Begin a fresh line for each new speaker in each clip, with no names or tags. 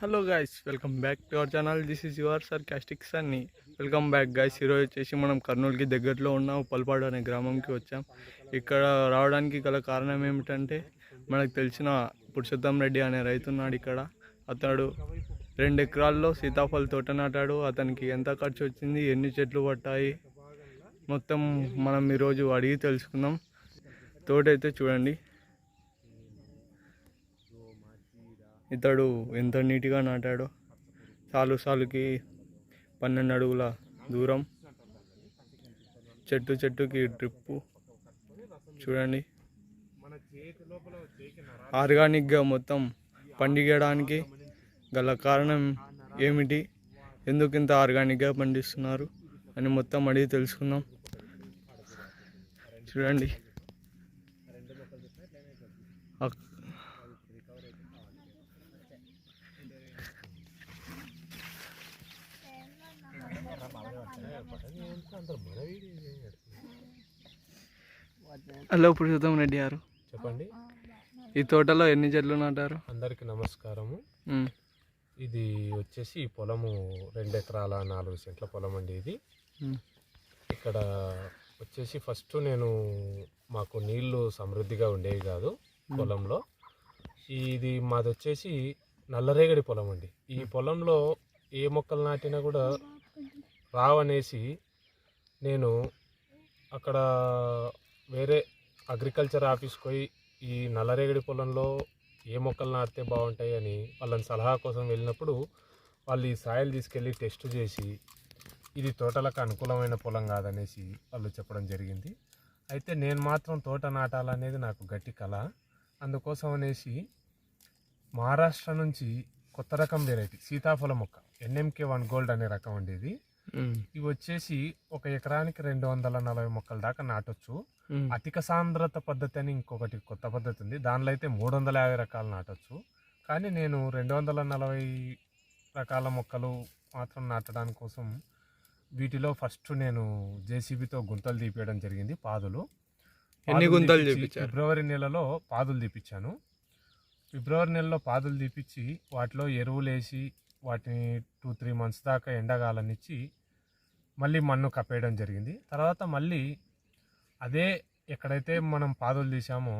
Hello guys welcome back to our channel this is your sarcastics అన్ని welcome back guys ఈరోజు వచ్చేసి మనం కర్నూలుకి దగ్గరలో ఉన్న ఉప్పల్పాడు అనే గ్రామంకి వచ్చాం. ఇక్కడ రావడానికి గల కారణం ఏమిటంటే మనకు తెలిసిన పురుషోత్తం రెడ్డి అనే రైతున్నాడు ఇక్కడ. అతడు రెండు ఎకరాల్లో సీతాఫల తోట నాటాడు. అతనికి ఎంత ఖర్చు వచ్చింది ఎన్ని చెట్లు పట్టాయి మొత్తం మనం ఈరోజు అడిగి తెలుసుకుందాం. తోట అయితే చూడండి. ఇతడు ఎంత నీట్గా నాటాడో సాలు సాలుకి పన్నెండు అడుగుల దూరం. చెట్టు చెట్టుకి డ్రిప్పు చూడండి. ఆర్గానిక్గా మొత్తం పండించడానికి గల కారణం ఏమిటి? ఎందుకు ఇంత ఆర్గానిక్గా పండిస్తున్నారు? అని మొత్తం అడిగి తెలుసుకుందాం. చూడండి. హలో పురుషోత్తం రెడ్డి గారు.
చెప్పండి.
ఈ తోటలో ఎన్ని చెట్లు నాటారు?
అందరికి నమస్కారము. ఇది వచ్చేసి ఈ పొలము రెండు ఎకరాల నాలుగు సెంట్ల పొలం అండి ఇది. ఇక్కడ వచ్చేసి ఫస్ట్ నేను మాకు నీళ్ళు సమృద్ధిగా ఉండేవి కాదు పొలంలో. ఇది మాది వచ్చేసి నల్లరేగడి పొలం అండి. ఈ పొలంలో ఏ మొక్కలు నాటినా కూడా రావనేసి నేను అక్కడ వేరే అగ్రికల్చర్ ఆఫీస్కి పోయి ఈ నల్లరేగడి పొలంలో ఏ మొక్కలు నాటితే బాగుంటాయి అని వాళ్ళని సలహా కోసం వెళ్ళినప్పుడు వాళ్ళు ఈ సాయిల్ తీసుకెళ్ళి టెస్ట్ చేసి ఇది తోటలకు అనుకూలమైన పొలం కాదనేసి వాళ్ళు చెప్పడం జరిగింది. అయితే నేను మాత్రం తోట నాటాలనేది నాకు గట్టి కళ అందుకోసం అనేసి మహారాష్ట్ర నుంచి కొత్త రకం వెరైటీ సీతాఫల మొక్క ఎన్ఎంకే వన్ గోల్డ్ అనే రకం అండి ఇది ఇవి వచ్చేసి ఒక ఎకరానికి రెండు వందల నలభై మొక్కల దాకా నాటొచ్చు. అధిక సాంద్రత పద్ధతి అని ఇంకొకటి కొత్త పద్ధతి ఉంది. దానిలో అయితే మూడు వందల యాభై రకాలు నాటొచ్చు. కానీ నేను రెండు వందల నలభై రకాల మొక్కలు మాత్రం నాటడానికి కోసం వీటిలో ఫస్ట్ నేను జేసీబీతో గుంతలు తీపియడం జరిగింది పాదులు.
ఎన్ని గుంతలు?
ఫిబ్రవరి నెలలో పాదులు తీపిచ్చాను. ఫిబ్రవరి నెలలో పాదులు తీపిచ్చి వాటిలో ఎరువులు వేసి వాటిని టూ త్రీ మంత్స్ దాకా ఎండగాలనిచ్చి మళ్ళీ మన్ను కప్పేయడం జరిగింది. తర్వాత మళ్ళీ అదే ఎక్కడైతే మనం పాదులు తీసామో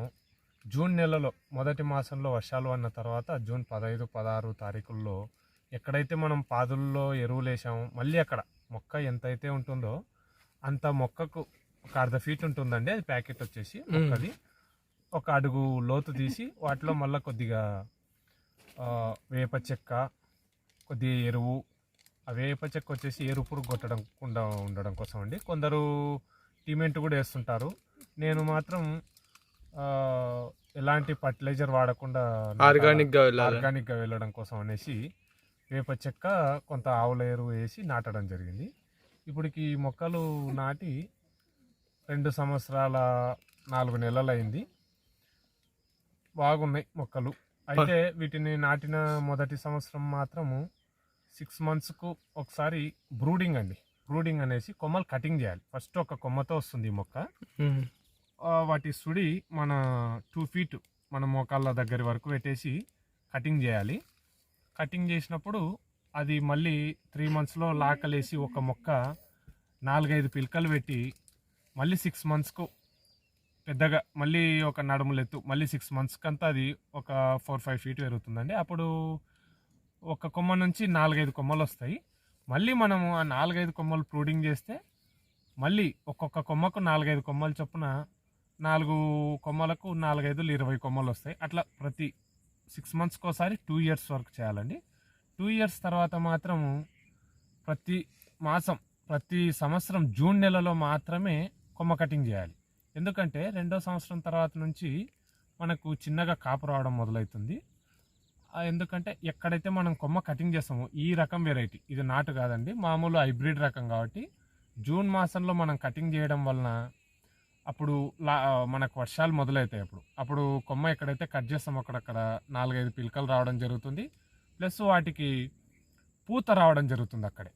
జూన్ నెలలో మొదటి మాసంలో వర్షాలు అన్న తర్వాత జూన్ పదహైదు పదహారు తారీఖుల్లో ఎక్కడైతే మనం పాదుల్లో ఎరువులు వేసామో మళ్ళీ అక్కడ మొక్క ఎంతైతే ఉంటుందో అంత మొక్కకు ఒక అర్ధ ఫీట్ ఉంటుందండి. అది ప్యాకెట్ వచ్చేసి మొక్కది. ఒక అడుగు లోతు తీసి వాటిలో మళ్ళీ కొద్దిగా వేప చెక్క కొద్దిగా ఎరువు ఆ వేప చెక్క వచ్చేసి ఎరువు పురుగు కొట్టడం కుండా ఉండడం కోసం అండి కొందరు టీమెంట్ కూడా వేస్తుంటారు. నేను మాత్రం ఎలాంటి ఫర్టిలైజర్ వాడకుండా
ఆర్గానిక్గా
ఆర్గానిక్గా వెళ్ళడం కోసం అనేసి వేప చెక్క కొంత ఆవుల ఎరువు వేసి నాటడం జరిగింది. ఇప్పటికి మొక్కలు నాటి రెండు సంవత్సరాల నాలుగు నెలలు అయింది బాగున్నాయి మొక్కలు. అయితే వీటిని నాటిన మొదటి సంవత్సరం మాత్రము సిక్స్ మంత్స్కు ఒకసారి బ్రూడింగ్ అండి. బ్రూడింగ్ అనేసి కొమ్మలు కటింగ్ చేయాలి. ఫస్ట్ ఒక కొమ్మతో వస్తుంది మొక్క. వాటి సుడి మన టూ ఫీట్ మన మోకాళ్ళ దగ్గర వరకు పెట్టేసి కటింగ్ చేయాలి. కటింగ్ చేసినప్పుడు అది మళ్ళీ త్రీ మంత్స్లో లాకలేసి ఒక మొక్క నాలుగైదు పిలకలు పెట్టి మళ్ళీ సిక్స్ మంత్స్కు పెద్దగా మళ్ళీ ఒక నడుములు ఎత్తు మళ్ళీ సిక్స్ మంత్స్కి అంతా అది ఒక ఫోర్ ఫైవ్ ఫీట్ పెరుగుతుందండి. అప్పుడు ఒక కొమ్మ నుంచి నాలుగైదు కొమ్మలు వస్తాయి మళ్ళీ మనము ఆ నాలుగైదు కొమ్మలు ప్రూడింగ్ చేస్తే మళ్ళీ ఒక్కొక్క కొమ్మకు నాలుగైదు కొమ్మలు చొప్పున నాలుగు కొమ్మలకు నాలుగైదులు ఇరవై కొమ్మలు వస్తాయి అట్లా ప్రతి సిక్స్ మంత్స్కి ఒకసారి టూ ఇయర్స్ వరకు చేయాలండి. టూ ఇయర్స్ తర్వాత మాత్రము ప్రతి మాసం ప్రతి సంవత్సరం జూన్ నెలలో మాత్రమే కొమ్మ కటింగ్ చేయాలి. ఎందుకంటే రెండో సంవత్సరం తర్వాత నుంచి మనకు చిన్నగా కాపు రావడం మొదలవుతుంది. ఎందుకంటే ఎక్కడైతే మనం కొమ్మ కటింగ్ చేస్తామో ఈ రకం వెరైటీ ఇది నాటు కాదండి మామూలు హైబ్రిడ్ రకం కాబట్టి. జూన్ మాసంలో మనం కటింగ్ చేయడం వలన అప్పుడు లా మనకు వర్షాలు మొదలవుతాయి అప్పుడు. అప్పుడు కొమ్మ ఎక్కడైతే కట్ చేస్తామో అక్కడక్కడ నాలుగైదు పిలకలు రావడం జరుగుతుంది. ప్లస్ వాటికి పూత రావడం జరుగుతుంది అక్కడే.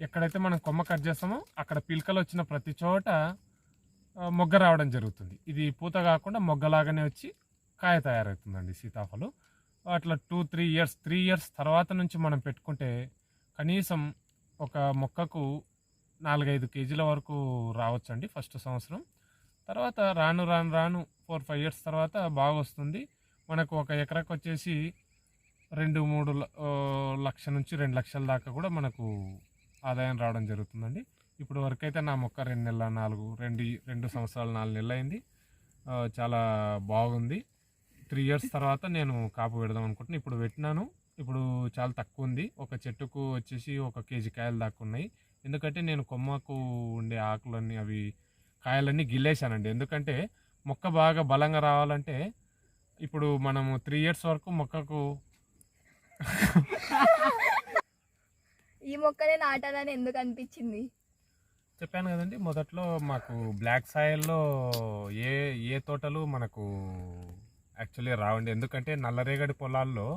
ఎక్కడైతే మనం కొమ్మ కట్ చేస్తామో అక్కడ పిలకలు వచ్చిన ప్రతి చోట మొగ్గ రావడం జరుగుతుంది. ఇది పూత కాకుండా మొగ్గలాగానే వచ్చి కాయ తయారవుతుందండి సీతాఫలం. అట్లా two three years three years తర్వాత నుంచి మనం పెట్టుకుంటే కనీసం ఒక మొక్కకు నాలుగైదు కేజీల వరకు రావచ్చండి ఫస్ట్ సంవత్సరం. తర్వాత రాను రాను రాను ఫోర్ ఫైవ్ ఇయర్స్ తర్వాత బాగా వస్తుంది మనకు ఒక ఎకరాకు వచ్చేసి రెండు మూడు లక్ష నుంచి రెండు లక్షల దాకా కూడా మనకు ఆదాయం రావడం జరుగుతుందండి. ఇప్పుడు వరకు అయితే నా మొక్క రెండు నెలల నాలుగు రెండు రెండు సంవత్సరాలు నాలుగు నెలలు అయింది చాలా బాగుంది. త్రీ ఇయర్స్ తర్వాత నేను కాపు పెడదాం అనుకుంటున్నాను ఇప్పుడు పెట్టినాను. ఇప్పుడు చాలా తక్కువ ఉంది. ఒక చెట్టుకు వచ్చేసి ఒక కేజీ కాయలు దాకా ఉన్నాయి. ఎందుకంటే నేను కొమ్మకు ఉండే ఆకులన్నీ అవి కాయలన్నీ గిల్లేశానండి. ఎందుకంటే మొక్క బాగా బలంగా రావాలంటే ఇప్పుడు మనము త్రీ ఇయర్స్ వరకు మొక్కకు
ఈ మొక్కనే నాటాలని ఎందుకు అనిపించింది?
చెప్పాను కదండి మొదట్లో మాకు బ్లాక్ సాయిల్లో ఏ ఏ తోటలు మనకు యాక్చువల్లీ రావండి. ఎందుకంటే నల్లరేగడి పొలాల్లో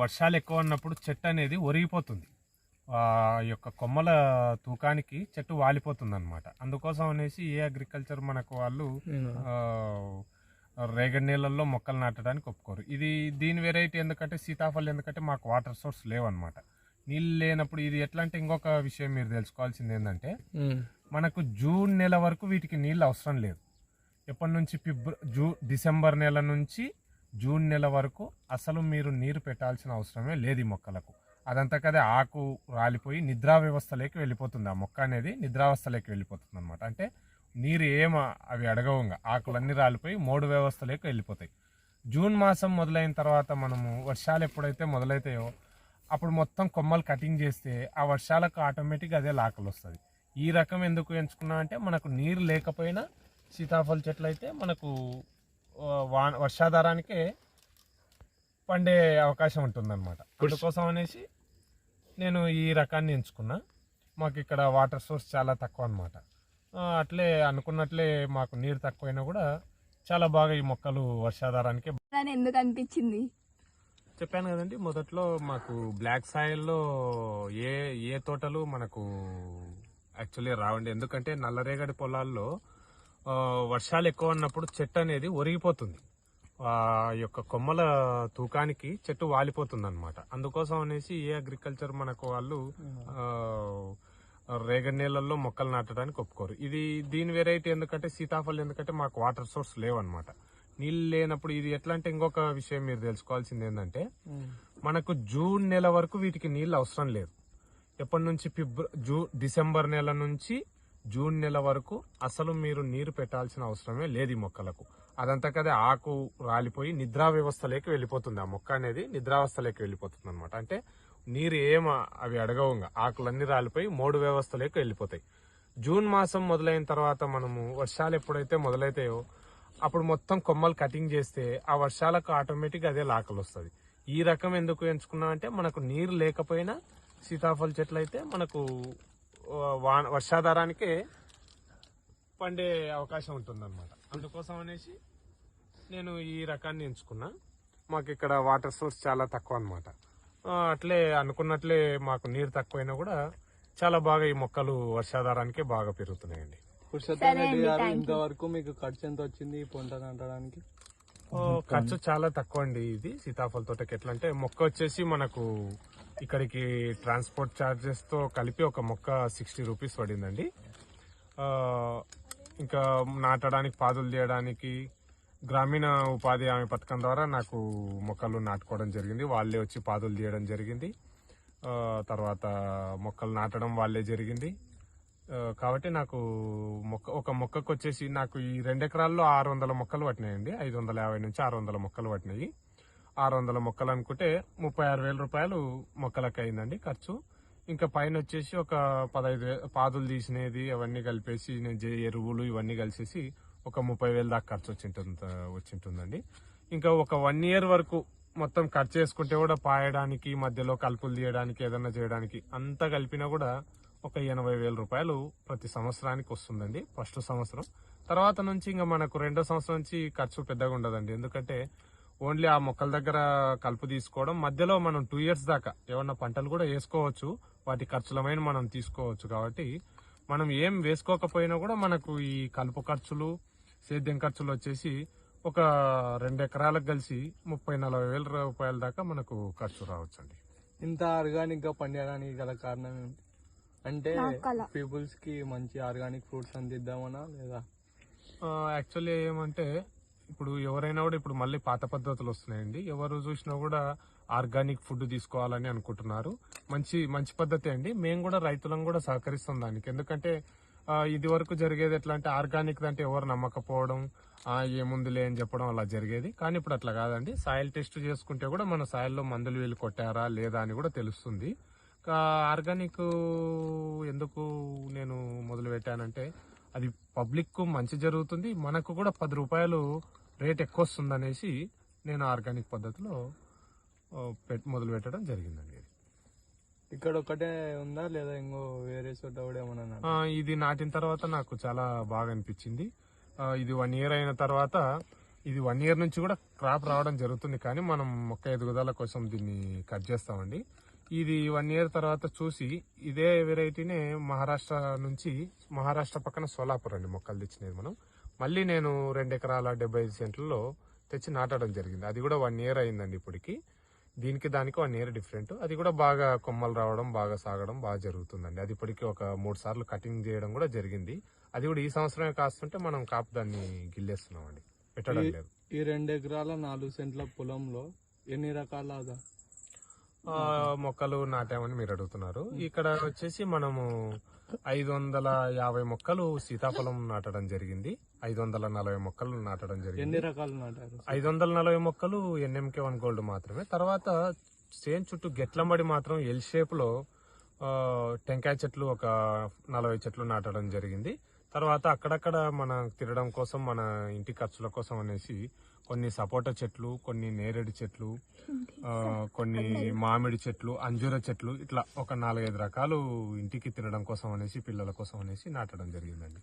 వర్షాలు ఎక్కువ ఉన్నప్పుడు చెట్టు అనేది ఒరిగిపోతుంది. ఆ యొక్క కొమ్మల తూకానికి చెట్టు వాలిపోతుంది అనమాట అందుకోసం అనేసి ఏ అగ్రికల్చర్ మనకు వాళ్ళు రేగడి నీళ్ళల్లో మొక్కలు నాటడానికి ఒప్పుకోరు. ఇది దీని వెరైటీ ఎందుకంటే సీతాఫలం ఎందుకంటే మాకు వాటర్ సోర్స్ లేవన్నమాట. నీళ్ళు లేనప్పుడు ఇది ఎట్లా అంటే ఇంకొక విషయం మీరు తెలుసుకోవాల్సింది ఏంటంటే మనకు జూన్ నెల వరకు వీటికి నీళ్ళు అవసరం లేదు. ఎప్పటి నుంచి ఫిబ్ర జూ డిసెంబర్ నెల నుంచి జూన్ నెల వరకు అసలు మీరు నీరు పెట్టాల్సిన అవసరమే లేదు ఈ మొక్కలకు. అదంతా కదా ఆకు రాలిపోయి నిద్రా వ్యవస్థలోకి వెళ్ళిపోతుంది. ఆ మొక్క అనేది నిద్రావస్థలోకి వెళ్ళిపోతుంది అనమాట అంటే నీరు ఏం అవి అడగవంగా. ఆకులన్నీ రాలిపోయి మూడు వ్యవస్థలోకి వెళ్ళిపోతాయి. జూన్ మాసం మొదలైన తర్వాత మనము వర్షాలు ఎప్పుడైతే మొదలైతాయో అప్పుడు మొత్తం కొమ్మలు కటింగ్ చేస్తే ఆ వర్షాలకు ఆటోమేటిక్గా అదే లాకలు వస్తుంది ఈ రకం ఎందుకు ఎంచుకున్నా అంటే మనకు నీరు లేకపోయినా సీతాఫల చెట్లు అయితే మనకు వాన వర్షాధారానికే పండే అవకాశం ఉంటుందన్నమాట. అందుకోసం అనేసి నేను ఈ రకాన్ని ఎంచుకున్నా. మాకు ఇక్కడ వాటర్ సోర్స్ చాలా తక్కువ అనమాట అట్లే అనుకున్నట్లే మాకు నీరు తక్కువైనా కూడా చాలా బాగా ఈ మొక్కలు వర్షాధారానికి
ఎందుకు అనిపించింది?
చెప్పాను కదండి మొదట్లో మాకు బ్లాక్ సాయిల్లో ఏ ఏ తోటలు మనకు యాక్చువల్లీ రావండి. ఎందుకంటే నల్లరేగడి పొలాల్లో వర్షాలు ఎక్కువ ఉన్నప్పుడు చెట్టు అనేది ఒరిగిపోతుంది. ఆ యొక్క కొమ్మల తూకానికి చెట్టు వాలిపోతుంది అనమాట అందుకోసం అనేసి ఏ అగ్రికల్చర్ మనకు వాళ్ళు రేగడి నీళ్ళల్లో మొక్కలు నాటడానికి ఒప్పుకోరు. ఇది దీని వెరైటీ ఎందుకంటే సీతాఫలం ఎందుకంటే మాకు వాటర్ సోర్స్ లేవన్నమాట. నీళ్ళు లేనప్పుడు ఇది ఎట్లా అంటే ఇంకొక విషయం మీరు తెలుసుకోవాల్సింది ఏంటంటే మనకు జూన్ నెల వరకు వీటికి నీళ్ళు అవసరం లేదు. ఎప్పటి నుంచి ఫిబ్ర జూ డిసెంబర్ నెల నుంచి జూన్ నెల వరకు అసలు మీరు నీరు పెట్టాల్సిన అవసరమే లేదు ఈ మొక్కలకు. అదంతా కదే ఆకు రాలిపోయి నిద్రా వ్యవస్థలోకి వెళ్ళిపోతుంది. ఆ మొక్క అనేది నిద్రావస్థలోకి వెళ్ళిపోతుంది అనమాట అంటే నీరు ఏమ అవి అడగవుగా. ఆకులన్నీ రాలిపోయి మూడు వ్యవస్థలోకి వెళ్ళిపోతాయి. జూన్ మాసం మొదలైన తర్వాత మనము వర్షాలు ఎప్పుడైతే మొదలైతాయో అప్పుడు మొత్తం కొమ్మలు కటింగ్ చేస్తే ఆ వర్షాలకు ఆటోమేటిక్ అదే లాకలు వస్తుంది. ఈ రకం ఎందుకు ఎంచుకున్నామంటే మనకు నీరు లేకపోయినా సీతాఫల చెట్లు అయితే మనకు వాన వర్షాధారానికే పండే అవకాశం ఉంటుందన్నమాట. అందుకోసం అనేసి నేను ఈ రకాన్ని ఎంచుకున్నా. మాకు ఇక్కడ వాటర్ సోర్స్ చాలా తక్కువ అనమాట అట్లే అనుకున్నట్లే మాకు నీరు తక్కువైనా కూడా చాలా బాగా ఈ మొక్కలు వర్షాధారానికే బాగా పెరుగుతున్నాయండి.
ఇంతవరకు మీకు ఖర్చు ఎంత వచ్చింది ఈ పంట నాటడానికి?
ఖర్చు చాలా తక్కువ అండి ఇది. సీతాఫల తోటకి ఎట్లా అంటే మొక్క వచ్చేసి మనకు ఇక్కడికి ట్రాన్స్పోర్ట్ ఛార్జెస్తో కలిపి ఒక మొక్క సిక్స్టీ రూపీస్ పడిందండి. ఇంకా నాటడానికి పాదులు తీయడానికి గ్రామీణ ఉపాధి హామీ పథకం ద్వారా నాకు మొక్కలు నాటుకోవడం జరిగింది. వాళ్ళే వచ్చి పాదులు తీయడం జరిగింది. తర్వాత మొక్కలు నాటడం వాళ్ళే జరిగింది. కాబట్టి నాకు మొక్క ఒక మొక్కకు వచ్చేసి నాకు ఈ రెండు ఎకరాల్లో ఆరు వందల మొక్కలు పట్టినాయండి. ఐదు వందల యాభై నుంచి ఆరు వందల మొక్కలు పట్టినాయి. ఆరు వందల మొక్కలు అనుకుంటే ముప్పై ఆరు వేల రూపాయలు మొక్కలకు అయిందండి ఖర్చు. ఇంకా పైన వచ్చేసి ఒక పదహైదు పాదులు తీసినది అవన్నీ కలిపేసి నేను ఎరువులు ఇవన్నీ కలిసేసి ఒక ముప్పై వేల దాకా ఖర్చు వచ్చింటుంది వచ్చింటుందండి. ఇంకా ఒక వన్ ఇయర్ వరకు మొత్తం ఖర్చు చేసుకుంటే కూడా పాయడానికి మధ్యలో కలుపులు తీయడానికి ఏదైనా చేయడానికి అంతా కలిపినా కూడా ఒక ఎనభై వేల రూపాయలు ప్రతి సంవత్సరానికి వస్తుందండి ఫస్ట్ సంవత్సరం. తర్వాత నుంచి ఇంకా మనకు రెండో సంవత్సరం నుంచి ఖర్చు పెద్దగా ఉండదండి ఎందుకంటే ఓన్లీ ఆ మొక్కల దగ్గర కలుపు తీసుకోవడం. మధ్యలో మనం టూ ఇయర్స్ దాకా ఏమన్నా పంటలు కూడా వేసుకోవచ్చు. వాటి ఖర్చులమైన మనం తీసుకోవచ్చు కాబట్టి మనం ఏం వేసుకోకపోయినా కూడా మనకు ఈ కలుపు ఖర్చులు సేద్యం ఖర్చులు వచ్చేసి ఒక రెండు ఎకరాలకు కలిసి ముప్పై నలభై వేల రూపాయల దాకా మనకు ఖర్చు రావచ్చండి.
ఇంత ఆర్గానిక్గా పండించడానికి గల కారణం ఏంటి? అంటే. పీపుల్స్కి మంచి ఆర్గానిక్ ఫ్రూట్స్ అందిద్దామనా లేదా?
యాక్చువల్లీ ఏమంటే ఇప్పుడు ఎవరైనా కూడా ఇప్పుడు మళ్ళీ పాత పద్ధతులు వస్తున్నాయండి. ఎవరు చూసినా కూడా ఆర్గానిక్ ఫుడ్ తీసుకోవాలని అనుకుంటున్నారు. మంచి మంచి పద్ధతి అండి. మేము కూడా రైతులను కూడా సహకరిస్తాం దానికి. ఎందుకంటే ఇది వరకు జరిగేది ఎట్లా అంటే ఆర్గానిక్ అంటే ఎవరు నమ్మకపోవడం ఏముంది ఏముందిలే అని చెప్పడం అలా జరిగేది. కానీ ఇప్పుడు అట్లా కాదండి. సాయిల్ టెస్ట్ చేసుకుంటే కూడా మన సాయిల్లో మందులు వీళ్ళు కొట్టారా లేదా అని కూడా తెలుస్తుంది. ఆర్గానిక్ ఎందుకు నేను మొదలు పెట్టానంటే అది పబ్లిక్కు మంచి జరుగుతుంది. మనకు కూడా పది రూపాయలు రేట్ ఎక్కువ వస్తుంది అనేసి నేను ఆర్గానిక్ పద్ధతిలో మొదలు పెట్టడం జరిగిందండి
ఇక్కడ ఒకటే ఉందా? లేదా ఇంకో వేరే చోట కూడా ఏమన్నా
ఇది నాటిన తర్వాత నాకు చాలా బాగా అనిపించింది. ఇది వన్ ఇయర్ అయిన తర్వాత ఇది వన్ ఇయర్ నుంచి కూడా క్రాప్ రావడం జరుగుతుంది కానీ మనం మొక్క ఎదుగుదల కోసం దీన్ని కట్ చేస్తామండి. ఇది వన్ ఇయర్ తర్వాత చూసి ఇదే వెరైటీనే మహారాష్ట్ర నుంచి మహారాష్ట్ర పక్కన సోలాపూర్ అండి మొక్కలు తెచ్చినది మనం. మళ్ళీ నేను రెండు ఎకరాల డెబ్బై ఐదు సెంట్లలో తెచ్చి నాటడం జరిగింది. అది కూడా వన్ ఇయర్ అయిందండి ఇప్పటికి. దీనికి దానికి వన్ ఇయర్ డిఫరెంట్ అది కూడా బాగా కొమ్మలు రావడం బాగా సాగడం బాగా జరుగుతుందండి. అది ఇప్పటికి ఒక మూడు సార్లు కటింగ్ చేయడం కూడా జరిగింది. అది కూడా ఈ సంవత్సరమే కాస్తుంటే మనం కాపు దాన్ని గిల్లేస్తున్నామండి. పెట్టడం
ఈ-
లేదు.
ఈ రెండు ఎకరాల నాలుగు సెంట్ల పొలంలో ఎన్ని రకాల
మొక్కలు నాటామని మీరు అడుగుతున్నారు. ఇక్కడ వచ్చేసి మనము ఐదు వందల యాభై మొక్కలు సీతాఫలం నాటడం జరిగింది. ఐదు వందల నలభై మొక్కలు నాటడం
ఎన్ని
జరిగింది
రకాలు నాటారు?
ఐదు వందల నలభై మొక్కలు ఎన్ఎంకే వన్ గోల్డ్ మాత్రమే. తర్వాత సేన్ చుట్టూ గెట్లంబడి మాత్రం ఎల్ షేప్లో టెంకాయ చెట్లు ఒక నలభై చెట్లు నాటడం జరిగింది. తర్వాత అక్కడక్కడ మన తినడం కోసం మన ఇంటి ఖర్చుల కోసం అనేసి కొన్ని సపోటా చెట్లు కొన్ని నేరేడు చెట్లు కొన్ని మామిడి చెట్లు అంజూర చెట్లు ఇట్లా ఒక నాలుగైదు రకాలు ఇంటికి తినడం కోసం అనేసి పిల్లల కోసం అనేసి నాటడం జరిగిందండి.